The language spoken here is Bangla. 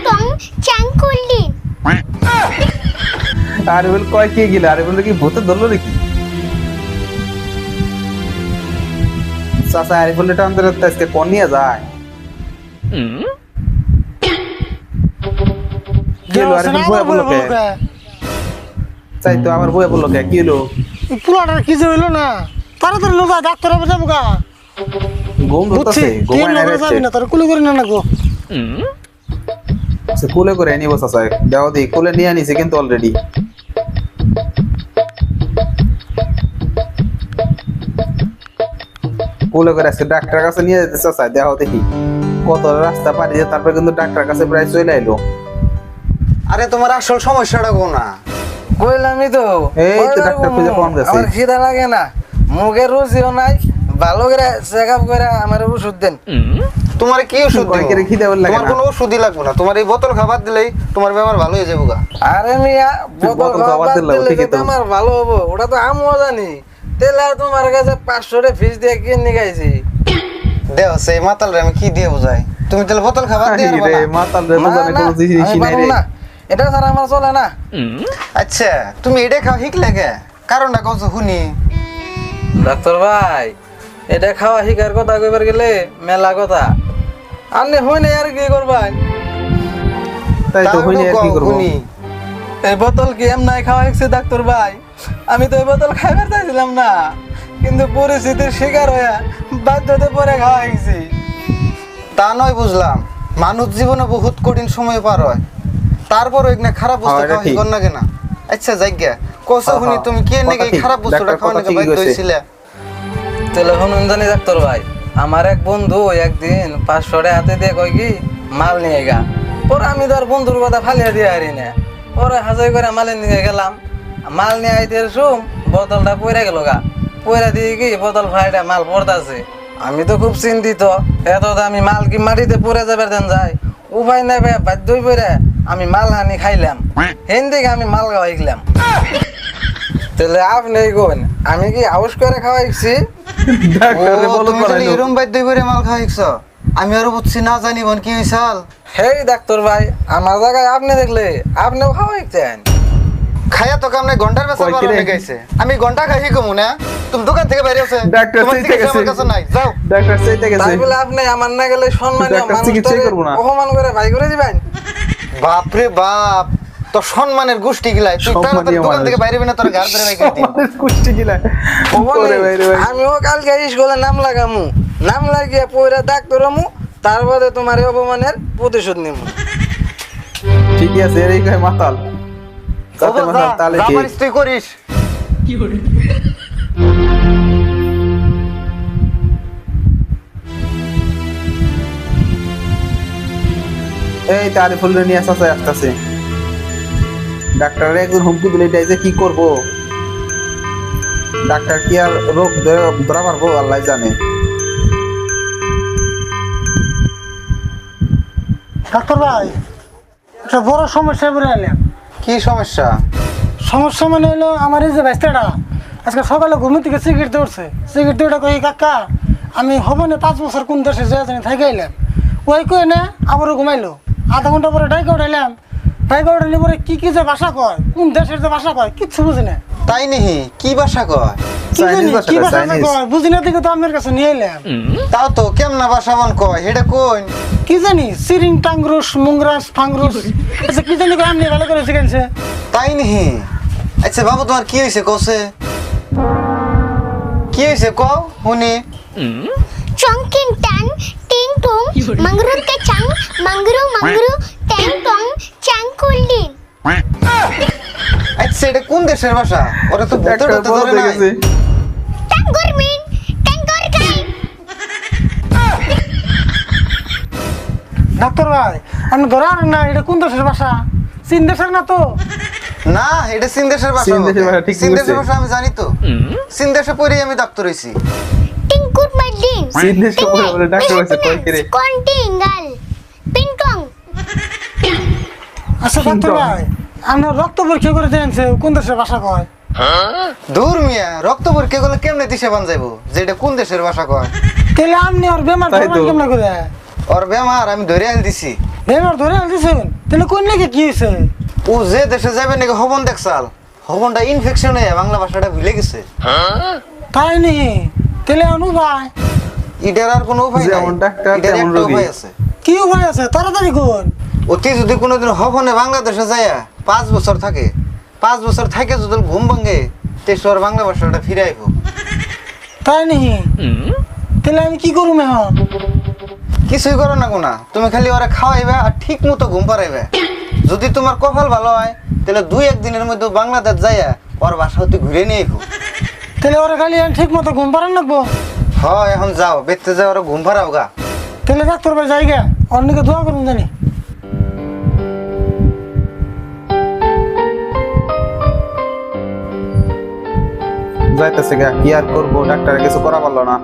tong, chang kulli. আরিফুল কয় কে গেলে কি ভূতে ধরলো নাকি চাচা এটা আমাদের আজকে কোন নিয়ে যায় বয়ে বলল কে চাই তো আবার বয়ে বলল কে কি হলো পুরাটার কি যে হইল না তাড়াতাড়ি লোক ডাক্তার হবে যাব গা ঘুম ধরতেছে ঘুমায় না যাবি না তোর কুলি করে না না গো। সে কোলে করে নিব চাচা দেওয়া দি কোলে নিয়ে আনিছে কিন্তু অলরেডি কোলে করে আজকে ডাক্তার কাছে নিয়ে যেতে চাচা দেওয়া দেখি। কত রাস্তা পাড়ি দিয়ে তারপর কিন্তু ডাক্তার কাছে প্রায় চলে আইলো। আরে তোমার আসল সমস্যাটা কো না কইলামই তো এই তো ডাক্তার খুঁজে পাওয়া গেছে। আমার খিদা লাগে না। মুখে রুচিও নাই ভালো করে চেক আপ করে আমার ওষুধ দেন। তোমার কি ওষুধ দেবো? করে লাগে তোমার কোনো ওষুধই লাগবে না। তোমার এই বোতল খাবার দিলেই তোমার বেমার ভালো হয়ে যাবে গা। আরে মিয়া বোতল খাবার দিলে দিলে ঠিকই তো তো। আমার ভালো হব। ওটা তো আমিও জানি। তেলে আর তোমার কাছে পাঁচশো রে ফিস দিয়ে কিনে গাইছি দেও সেই মাতাল রে আমি কি দিয়ে বোঝাই? তুমি তাহলে বোতল খাবার দিয়ে আরে রে মাতাল রে না, বোঝানে না, কোনো জিনিসই নাই রে। এটা ছাড়া আমার চলে না। আচ্ছা তুমি এটা খাও হিক লাগে? কারণটা কত শুনি। ডাক্তার ভাই এটা খাওয়া শিকার কথা কইবার গেলে মেলা কথা। আপনি হই নাই আর কি করবেন? তাই তো হইনি আর কি করব। এই বোতল কি এম নাই খাওয়া হয়েছে ডাক্তার ভাই? আমি তো এই বোতল খাইবার চাইছিলাম না। কিন্তু পরিস্থিতির শিকার হয়ে বাধ্যতে পরে খাওয়া হয়েছি তা নয় বুঝলাম। মানুষ জীবনে বহুত কঠিন সময় পার হয়। তারপর এখানে খারাপ বস্তু হ্যাঁ, খাওয়া। কর না? কেনা আচ্ছা জায়গা কোসা হ্যাঁ, শুনি হ্যাঁ। তুমি কে নাকি। খারাপ বস্তুটা খাওয়া নাকি বাধ্য কইছে। তাহলে শুনুন জানি ডাক্তার ভাই, আমার এক বন্ধু একদিন পাঁচশো টাকা হাতে দিয়ে কয় কি, মাল নিয়ে গা। পরে আমি তো আর বন্ধুর কথা ফালিয়ে দিয়ে হারি না। পরে হাজার করে মালে নিয়ে গেলাম। মাল নিয়ে আইতে শুম বোতলটা পইরা গেল গা। পইরা দিয়ে কি, বোতল ফাইটা মাল পড়তাছে। আমি তো খুব চিন্তিত, এত আমি মাল কি মাটিতে পড়ে যাবে দেন যায়। উপায় নাই ভাই বাধ্যই পরে আমি মাল হানি খাইলাম। হেন থেকে আমি মাল খাওয়াইলাম। তাহলে আপনি কোন আমি কি আউস করে খাওয়াইছি? ডাক্তারে বলো করাইলো এরম মাল খাওয়াইছ। আমি আরও বুঝছি না জানি বোন কি হয়েছাল হেই ডাক্তার ভাই আমার জায়গায় আপনি দেখলে আপনিও খাওয়াইছেন খায়া তো কামনে ঘণ্টার বেচা? না গাইছে আমি ঘণ্টা খাই কমু না? তুমি দোকান থেকে বাইরে আছে। ডাক্তার চাইতে চিকিৎসা আমার কাছে নাই যাও। ডাক্তার চাইতে গেছে। তাই বলে আপনি আমার না গেলে সম্মানীয় চিকিৎসাই অপমান করে ভাই করে দিবেন? বাপরে বাপ তো সম্মানের গোষ্ঠী গিলাই তুই তাড়াতাড়ি দোকান থেকে বাইরে না তোর ঘর ধরে বাইকে। আমিও কালকে স্কুলে নাম লাগামু। নাম লাগিয়ে পয়রা তারপরে তোমার এই অপমানের প্রতিশোধ নিমু। ঠিকই আছে এরই কয় মাতাল। তাতে তুই করিস। এই তার ফুল নিয়ে আসতে আসতেছে। ডাক্তার একজন হুমকি দিলে এটা যে কি করব? ডাক্তার কি আর রোগ ধরে- পারব আল্লাহ জানে। ডাক্তার ভাই একটা বড় সমস্যা বলে এলাম কি সমস্যা? সমস্যা মানে হলো আমার এই যে ব্যস্তাটা আজকে সকালে ঘুমি থেকে সিগারেট দৌড়ছে সিগারেট দৌড়া কই কাকা আমি হব না পাঁচ বছর কোন দেশে যে জানি থাকি আইলাম। ওই কই না আবারও ঘুমাইলো। আধা ঘণ্টা পরে ডাইকে উঠাইলাম উঠাইলে কি কি যে ভাষা কয়? কোন দেশের যে ভাষা কয়? কিচ্ছু বুঝি না। তাই নিহি কি ভাষা কয়? কি ভাষা। বুঝি না তো আপনার কাছে নিয়ে এলাম। তাও তো কেমনা ভাষা মন কয়? হেটা কোন কি জানি সিরিং টাংরুস মুংরাস ফাংরুস আচ্ছা কি জানি কয় ভালো করে শিখেছে তাই নিহি আচ্ছা বাবু তোমার কি হয়েছে? কসে কি হয়েছে? কও শুনি। Chong king tan, ting tong, mangrove ka chang, এটা কোন দেশের ভাষা? ওরা তো ভূতের ডাক্তার ধরে min, ডাক্তার ভাই আমি ধরার না এটা কোন দেশের ভাষা? চীন দেশের না তো? না এটা চীন দেশের ভাষা চীন দেশের ভাষা, ঠিক চীন দেশের ভাষা আমি জানি তো। চীন দেশে পড়েই আমি ডাক্তার হইছি Ting kut madin. চীন দেশে বলে বলে ডাক্তার হয়েছে কয় কিরে? tinggal. Pintong. আচ্ছা ডাক্তার ভাই আপনার রক্ত পরীক্ষা করে দেখছে কোন দেশের ভাষা কয়। দূর মিয়া রক্ত পরীক্ষা করলে কেমনে দিশে বান যাইবো? যে এটা কোন দেশের ভাষা কয়? তাহলে আপনি আর বেমার তাই তো। কেমন করে? ওর বেমার আমি ধরে আন দিছি। বেমার ধরে আনতেছেন তাহলে কোন নাকি কি হয়েছে ও যে দেশে যাবে নাকি হবন দেখছাল হবনটা ইনফেকশন হয়ে বাংলা ভাষাটা ভুলে গেছে। তাই নি তাহলে আনু ভাই এটার আর কোনো উপায় নাই। যেমন ডাক্তার, এটার তেমন একটা রোগী। উপায় আছে। কি উপায় আছে? তাড়াতাড়ি কোন অতি যদি কোনোদিন হবনে বাংলাদেশে যায় পাঁচ বছর থাকে। পাঁচ বছর থাকে যদি ঘুম ভাঙে তেসর বাংলা ভাষাটা ফিরে আইব তাই নি তাহলে আমি কি করুম এখন? কিছুই করো না কোনা তুমি খালি ওরা খাওয়াইবে আর ঠিক মতো ঘুম পাড়াইবে। যদি তোমার কপাল ভালো হয় তাহলে দুই একদিনের মধ্যে বাংলাদেশ যাইয়া ওর বাসা হতে ঘুরে নিয়ে আইব। তাহলে ওরা খালি ঠিক মতো ঘুম পারেন রাখব হয় এখন যাও বেতে যাও ওরা ঘুম পাড়াও গা। তাহলে ডাক্তার ভাই যাই গে অন্যকে দোয়া করুন জানি। যাইতেছে গা কি আর করব? ডাক্তারে কিছু করা পারল না।